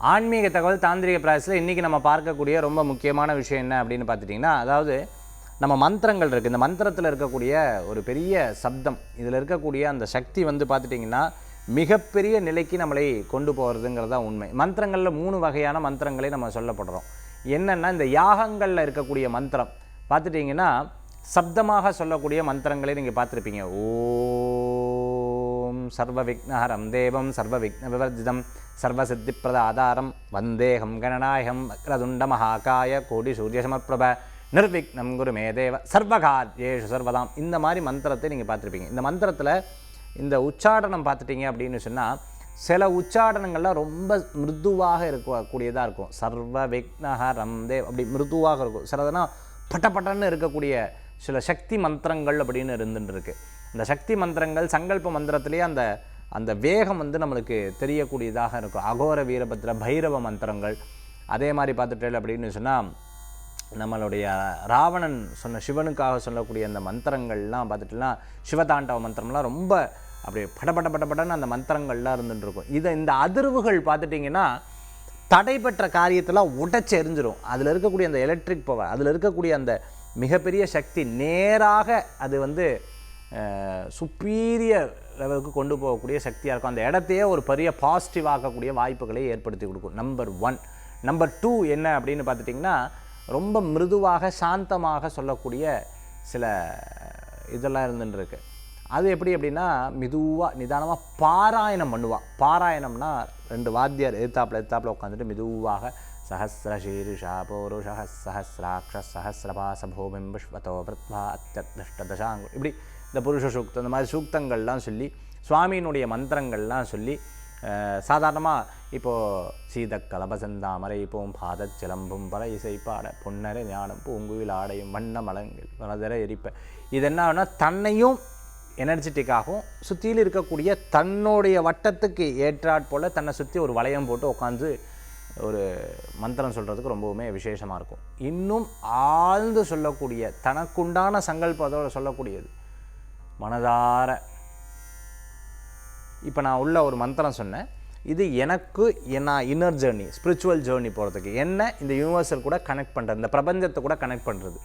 ஆன்மீக தகவல் தாந்திரிக பிராயசத்தில் இன்றைக்கி நம்ம பார்க்கக்கூடிய ரொம்ப முக்கியமான விஷயம் என்ன அப்படின்னு பார்த்துட்டிங்கன்னா அதாவது நம்ம மந்திரங்கள் இருக்குது இந்த மந்திரத்தில் இருக்கக்கூடிய ஒரு பெரிய சப்தம் இதில் இருக்கக்கூடிய அந்த சக்தி வந்து பார்த்துட்டிங்கன்னா மிகப்பெரிய நிலைக்கு நம்மளை கொண்டு போகிறதுங்கிறது தான் உண்மை. மந்திரங்களில் மூணு வகையான மந்திரங்களை நம்ம சொல்லப்படுறோம். என்னென்னா இந்த யாகங்களில் இருக்கக்கூடிய மந்திரம். பார்த்துட்டிங்கன்னா சப்தமாக சொல்லக்கூடிய மந்திரங்களை நீங்கள் பார்த்துருப்பீங்க. ஓ சர்வவிக்னஹரம் தேவம் சர்வவிக்னவிவர்ஜிதம் சர்வசித்திப்பிரதாதாரம் ஆதாரம் வந்தேகம் கணநாயகம் வக்ரதுண்ட மகாகாய கோடி சூரிய சமப்பிரப நிர்விக்னம் குரு மேதேவ சர்வகார்யேஷு சர்வதாம். இந்த மாதிரி மந்திரத்தை நீங்கள் பார்த்துருப்பீங்க. இந்த மந்திரத்தில் இந்த உச்சாடனம் பார்த்துட்டீங்க அப்படின்னு சொன்னால் சில உச்சாடனங்கள்லாம் ரொம்ப மிருதுவாக இருக்கக்கூடியதாக இருக்கும். சர்வ விக்னஹரம் தேவ் அப்படி மிருதுவாக இருக்கும். சிலதெல்லாம் பட்டப்பட்டன்னு இருக்கக்கூடிய சில சக்தி மந்திரங்கள் அப்படின்னு இருந்துட்டு இருக்குது அந்த சக்தி மந்திரங்கள் சங்கல்ப மந்திரத்திலேயே அந்த அந்த வேகம் வந்து நம்மளுக்கு தெரியக்கூடியதாக இருக்கும். அகோர வீரபத்ர பைரவ மந்திரங்கள். அதே மாதிரி பார்த்துட்டேன் அப்படின்னு சொன்னால் நம்மளுடைய ராவணன் சொன்ன சிவனுக்காக சொல்லக்கூடிய அந்த மந்திரங்கள்லாம் பார்த்துட்டுனா சிவதாண்டவ மந்திரம்லாம் ரொம்ப அப்படியே படபட படபடன்னு அந்த மந்திரங்கள்லாம் இருந்துட்டுருக்கும். இதை இந்த அதிர்வுகள் பார்த்துட்டிங்கன்னா தடைபெற்ற காரியத்தெல்லாம் உடைச்சு எரிஞ்சிடும் அதில் இருக்கக்கூடிய அந்த எலக்ட்ரிக் பவர் அதில் இருக்கக்கூடிய அந்த மிகப்பெரிய சக்தி நேராக அது வந்து சுப்பீரியர் லெவலுக்கு கொண்டு போகக்கூடிய சக்தியாக இருக்கும். அந்த இடத்தையே ஒரு பெரிய பாசிட்டிவ் ஆக்கக்கூடிய வாய்ப்புகளை ஏற்படுத்தி கொடுக்கும். நம்பர் ஒன் நம்பர் டூ என்ன அப்படின்னு பார்த்துட்டிங்கன்னா ரொம்ப மிருதுவாக சாந்தமாக சொல்லக்கூடிய சில இதெல்லாம் இருந்துருக்கு அது எப்படி அப்படின்னா மெதுவாக நிதானமாக பாராயணம் பண்ணுவாள் பாராயணம்னா ரெண்டு வாத்தியார் எதிர்த்தாப்புல எதிர்த்தாப்புல உட்காந்துட்டு மெதுவாக சஹசிர சீருஷா பௌருஷ சஹசிராட்ச சஹசிரபாச பூமிம் விஸ்வதோ விருத்வா அத்தியதிஷ்ட தசாங்கு இப்படி இந்த புருஷ சூக்தம் இந்த மாதிரி சூக்தங்கள்லாம் சொல்லி சுவாமியினுடைய மந்திரங்கள்லாம் சொல்லி சாதாரணமாக இப்போது சீத கலபசந்தாமரை பூம் பாதச் சிலம்பும் பல இசைப்பாட பொன்னரை ஞானம் பூங்குயில் ஆடையும் வண்ண மலங்கள் வனதர எரிப்ப. இது என்ன தன்னையும் எனர்ஜெட்டிக்காகவும் சுற்றியில் இருக்கக்கூடிய தன்னுடைய வட்டத்துக்கு ஏற்றாற் போல் தன்னை சுற்றி ஒரு வளையம் போட்டு உட்காந்து ஒரு மந்திரம் சொல்கிறதுக்கு ரொம்பவுமே விசேஷமாக இருக்கும். இன்னும் ஆழ்ந்து சொல்லக்கூடிய தனக்குண்டான சங்கல்பத்தோடு சொல்லக்கூடியது. மனதார. இப்போ நான் உள்ள ஒரு மந்திரம் சொன்னேன். இது எனக்கு நான் இன்னர் ஜேர்னி ஸ்பிரிச்சுவல் ஜேர்னி போகிறதுக்கு என்ன இந்த யூனிவர்சல் கூட கனெக்ட் பண்ணுறது இந்த பிரபஞ்சத்தை கூட கனெக்ட் பண்ணுறது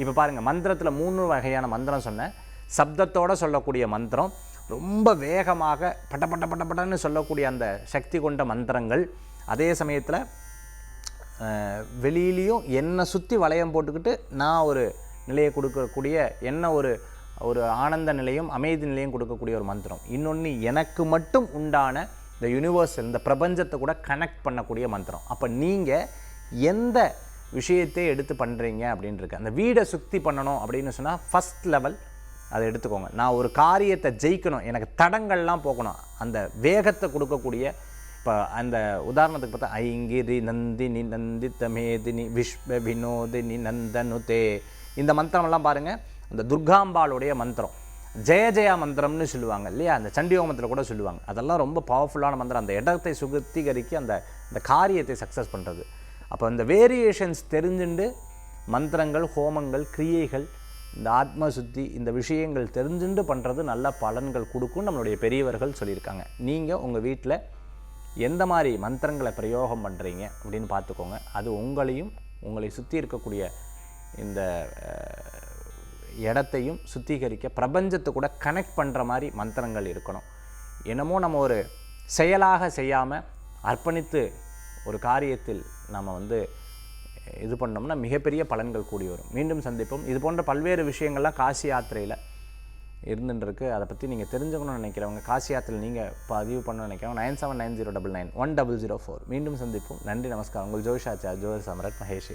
இப்போ பாருங்கள் மந்திரத்தில் மூணு வகையான மந்திரம் சொன்னேன். சப்தத்தோடு சொல்லக்கூடிய மந்திரம் ரொம்ப வேகமாக பட்ட பட்ட பட்ட பட்டன்னு சொல்லக்கூடிய அந்த சக்தி கொண்ட மந்திரங்கள். அதே சமயத்தில் வெளியிலையும் என்னை சுற்றி வளையம் போட்டுக்கிட்டு நான் ஒரு நிலையை கொடுக்கக்கூடிய என்ன ஒரு ஒரு ஆனந்த நிலையும் அமைதி நிலையும் கொடுக்கக்கூடிய ஒரு மந்திரம். இன்னொன்று எனக்கு மட்டும் உண்டான இந்த யூனிவர்ஸ் இந்த பிரபஞ்சத்தை கூட கனெக்ட் பண்ணக்கூடிய மந்திரம். அப்போ நீங்கள் எந்த விஷயத்தை எடுத்து பண்ணுறீங்க அப்படின்ட்டுருக்கு அந்த வீடை சுத்தி பண்ணணும் அப்படின்னு சொன்னால் ஃபஸ்ட் லெவல் அதை எடுத்துக்கோங்க. நான் ஒரு காரியத்தை ஜெயிக்கணும் எனக்கு தடங்கள்லாம் போகணும். அந்த வேகத்தை கொடுக்கக்கூடிய இப்போ அந்த உதாரணத்துக்கு பார்த்தா ஐங்கிரி நந்தினி நந்தித்த மேதினி விஸ்வ வினோதினி நந்தனுதே. இந்த மந்திரமெல்லாம் பாருங்கள் அந்த துர்காம்பாளுடைய மந்திரம். ஜெய ஜெயா மந்திரம்னு சொல்லுவாங்க இல்லையா? அந்த சண்டியோமத்தில் கூட சொல்லுவாங்க. அதெல்லாம் ரொம்ப பவர்ஃபுல்லான மந்திரம். அந்த இடத்தை சுகத்தீகரிக்க அந்த அந்த காரியத்தை சக்ஸஸ் பண்ணுறது அப்போ இந்த வேரியேஷன்ஸ் தெரிஞ்சுண்டு மந்திரங்கள் ஹோமங்கள் கிரியைகள் இந்த ஆத்ம சுத்தி இந்த விஷயங்கள் தெரிஞ்சுண்டு பண்ணுறது நல்ல பலன்கள் கொடுக்கும் நம்மளுடைய பெரியவர்கள் சொல்லியிருக்காங்க. நீங்கள் உங்கள் வீட்டில் எந்த மாதிரி மந்திரங்களை பிரயோகம் பண்ணுறீங்க அப்படின்னு பார்த்துக்கோங்க. அது உங்களையும் உங்களை சுற்றி இருக்கக்கூடிய இந்த இடத்தையும் சுத்திகரிக்க பிரபஞ்சத்தை கூட கனெக்ட் பண்ணுற மாதிரி மந்திரங்கள் இருக்கணும். என்னமோ நம்ம ஒரு செயலாக செய்யாமல் அர்ப்பணித்து ஒரு காரியத்தில் நம்ம வந்து இது பண்ணோம்னா மிகப்பெரிய பலன்கள் கூடி வரும். மீண்டும் சந்திப்போம். இது போன்ற பல்வேறு விஷயங்கள்லாம் காசி யாத்திரையில் இருந்துருக்கு அதை பற்றி நீங்கள் தெரிஞ்சுக்கணும்னு நினைக்கிறவங்க காசி யாத்திரையில் நீங்கள் பதிவு பண்ணணும்னு நினைக்கிறவங்க nine seven nine zero double nine one double zero four. மீண்டும் சந்திப்போம். நன்றி நமஸ்காரம். உங்கள் ஜோஷாச்சார் ஜோர் சமரத் மகேஷ்